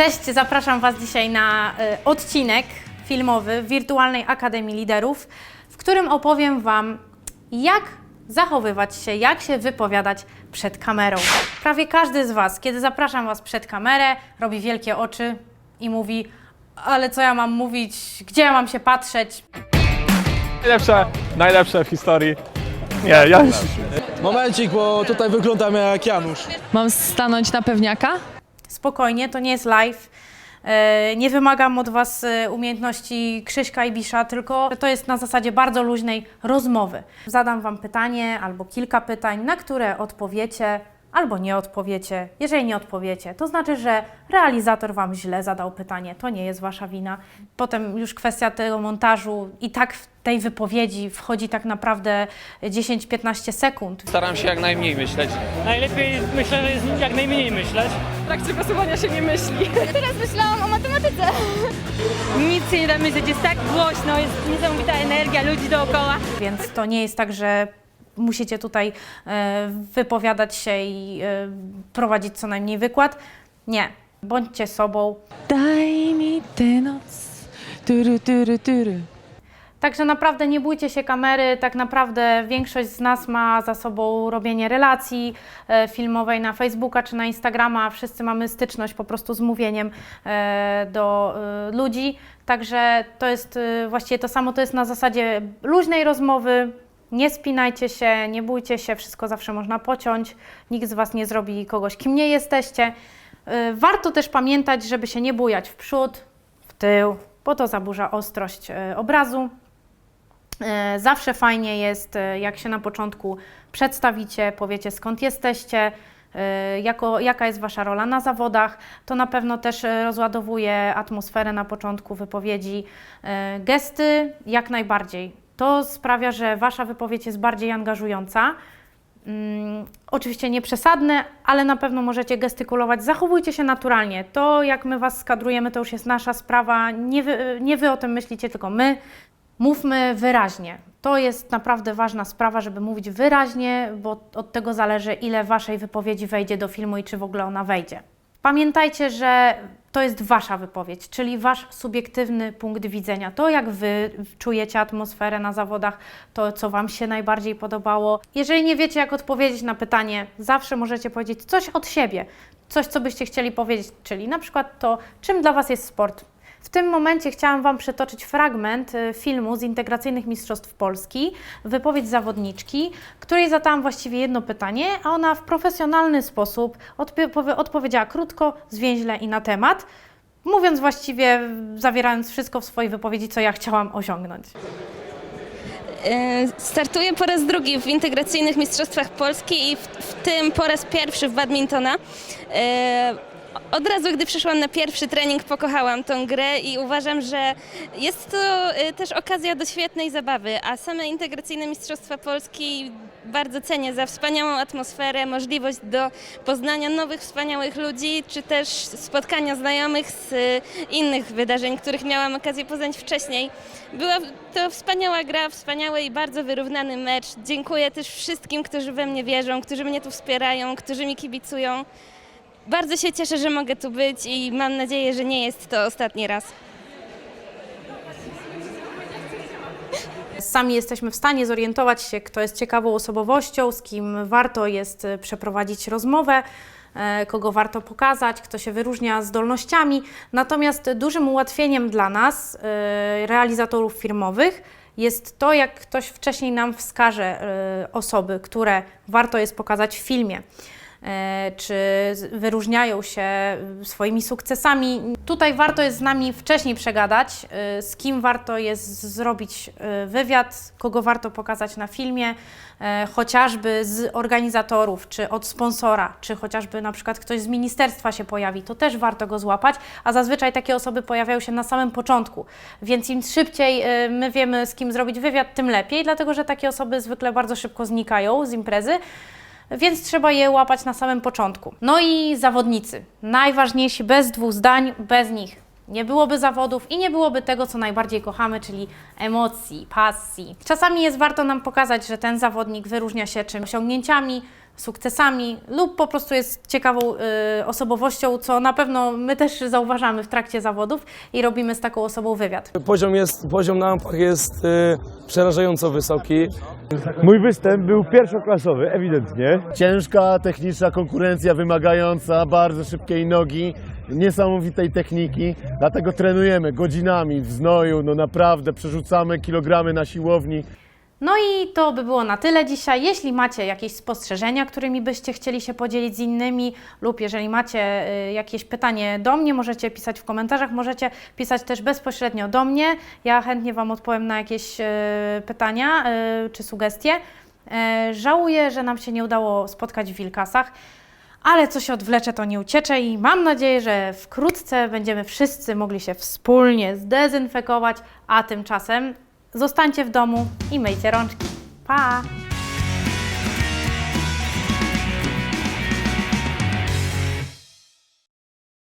Cześć, zapraszam Was dzisiaj na y, odcinek filmowy Wirtualnej Akademii Liderów, w którym opowiem Wam, jak zachowywać się, jak się wypowiadać przed kamerą. Prawie każdy z Was, kiedy zapraszam Was przed kamerę, robi wielkie oczy i mówi: Ale co ja mam mówić, gdzie ja mam się patrzeć? Najlepsze, najlepsze w historii. Nie, ja już... Momencik, bo tutaj wyglądam jak Janusz. Mam stanąć na pewniaka? Spokojnie, to nie jest live. E, Nie wymagam od Was e, umiejętności Krzyśka i Bisza, tylko to jest na zasadzie bardzo luźnej rozmowy. Zadam Wam pytanie albo kilka pytań, na które odpowiecie albo nie odpowiecie. Jeżeli nie odpowiecie, to znaczy, że realizator Wam źle zadał pytanie. To nie jest Wasza wina. Potem już kwestia tego montażu i tak w tej wypowiedzi wchodzi tak naprawdę 10-15 sekund. Staram się jak najmniej myśleć. Najlepiej myślę, że jest jak najmniej myśleć. W trakcie głosowania się nie myśli. Teraz myślałam o matematyce. Nic się nie da myśleć, jest tak głośno, jest niesamowita energia ludzi dookoła. Więc to nie jest tak, że musicie tutaj e, wypowiadać się i e, prowadzić co najmniej wykład. Nie. Bądźcie sobą. Daj mi tę noc. Także naprawdę nie bójcie się kamery. Tak naprawdę większość z nas ma za sobą robienie relacji e, filmowej na Facebooka czy na Instagrama. Wszyscy mamy styczność po prostu z mówieniem do ludzi. Także to jest właściwie to samo. To jest na zasadzie luźnej rozmowy. Nie spinajcie się, nie bójcie się, wszystko zawsze można pociąć. Nikt z Was nie zrobi kogoś, kim nie jesteście. E, Warto też pamiętać, żeby się nie bujać w przód, w tył, bo to zaburza ostrość e, obrazu. E, Zawsze fajnie jest, jak się na początku przedstawicie, powiecie skąd jesteście, jako, jaka jest Wasza rola na zawodach. To na pewno też rozładowuje atmosferę na początku wypowiedzi. Gesty jak najbardziej. To sprawia, że Wasza wypowiedź jest bardziej angażująca. Mm, oczywiście nie przesadne, ale na pewno możecie gestykulować. Zachowujcie się naturalnie. To, jak my Was skadrujemy, to już jest nasza sprawa. Nie wy, nie wy o tym myślicie, tylko my. Mówmy wyraźnie. To jest naprawdę ważna sprawa, żeby mówić wyraźnie, bo od tego zależy, ile Waszej wypowiedzi wejdzie do filmu i czy w ogóle ona wejdzie. Pamiętajcie, że to jest Wasza wypowiedź, czyli Wasz subiektywny punkt widzenia. To, jak Wy czujecie atmosferę na zawodach, to, co Wam się najbardziej podobało. Jeżeli nie wiecie, jak odpowiedzieć na pytanie, zawsze możecie powiedzieć coś od siebie, coś, co byście chcieli powiedzieć, czyli na przykład to, czym dla Was jest sport. W tym momencie chciałam Wam przytoczyć fragment y, filmu z Integracyjnych Mistrzostw Polski, wypowiedź zawodniczki, której zadałam właściwie jedno pytanie, a ona w profesjonalny sposób odpowiedziała krótko, zwięźle i na temat, mówiąc właściwie, zawierając wszystko w swojej wypowiedzi, co ja chciałam osiągnąć. E, Startuję po raz drugi w integracyjnych mistrzostwach Polski i w, w tym po raz pierwszy w badmintona. Od razu, gdy przyszłam na pierwszy trening, pokochałam tą grę i uważam, że jest to e, też okazja do świetnej zabawy, a same integracyjne mistrzostwa Polski bardzo cenię za wspaniałą atmosferę, możliwość do poznania nowych, wspaniałych ludzi, czy też spotkania znajomych z e, innych wydarzeń, których miałam okazję poznać wcześniej. Była to wspaniała gra, wspaniały i bardzo wyrównany mecz. Dziękuję też wszystkim, którzy we mnie wierzą, którzy mnie tu wspierają, którzy mi kibicują. Bardzo się cieszę, że mogę tu być i mam nadzieję, że nie jest to ostatni raz. Sami jesteśmy w stanie zorientować się, kto jest ciekawą osobowością, z kim warto jest e, przeprowadzić rozmowę, e, kogo warto pokazać, kto się wyróżnia zdolnościami. Natomiast dużym ułatwieniem dla nas, e, realizatorów firmowych, jest to, jak ktoś wcześniej nam wskaże osoby, które warto jest pokazać w filmie. E, Czy wyróżniają się swoimi sukcesami. Tutaj warto jest z nami wcześniej przegadać, e, z kim warto jest zrobić e, wywiad, kogo warto pokazać na filmie, chociażby z organizatorów, czy od sponsora, czy chociażby na przykład ktoś z ministerstwa się pojawi, to też warto go złapać, a zazwyczaj takie osoby pojawiają się na samym początku, więc im szybciej my wiemy z kim zrobić wywiad, tym lepiej, dlatego że takie osoby zwykle bardzo szybko znikają z imprezy, więc trzeba je łapać na samym początku. No i zawodnicy. Najważniejsi, bez dwóch zdań, bez nich nie byłoby zawodów i nie byłoby tego, co najbardziej kochamy, czyli emocji, pasji. Czasami jest warto nam pokazać, że ten zawodnik wyróżnia się czym osiągnięciami, sukcesami lub po prostu jest ciekawą y, osobowością, co na pewno my też zauważamy w trakcie zawodów i robimy z taką osobą wywiad. Poziom, jest, poziom na ampach jest e, przerażająco wysoki. Mój występ był pierwszoklasowy, ewidentnie. Ciężka, techniczna konkurencja wymagająca bardzo szybkiej nogi, niesamowitej techniki, dlatego trenujemy godzinami w znoju, no naprawdę przerzucamy kilogramy na siłowni. No i to by było na tyle dzisiaj. Jeśli macie jakieś spostrzeżenia, którymi byście chcieli się podzielić z innymi, lub jeżeli macie y, jakieś pytanie do mnie, możecie pisać w komentarzach, możecie pisać też bezpośrednio do mnie. Ja chętnie Wam odpowiem na jakieś y, pytania y, czy sugestie. Żałuję, że nam się nie udało spotkać w Wilkasach. Ale co się odwlecze, to nie uciecze i mam nadzieję, że wkrótce będziemy wszyscy mogli się wspólnie zdezynfekować, a tymczasem zostańcie w domu i myjcie rączki. Pa!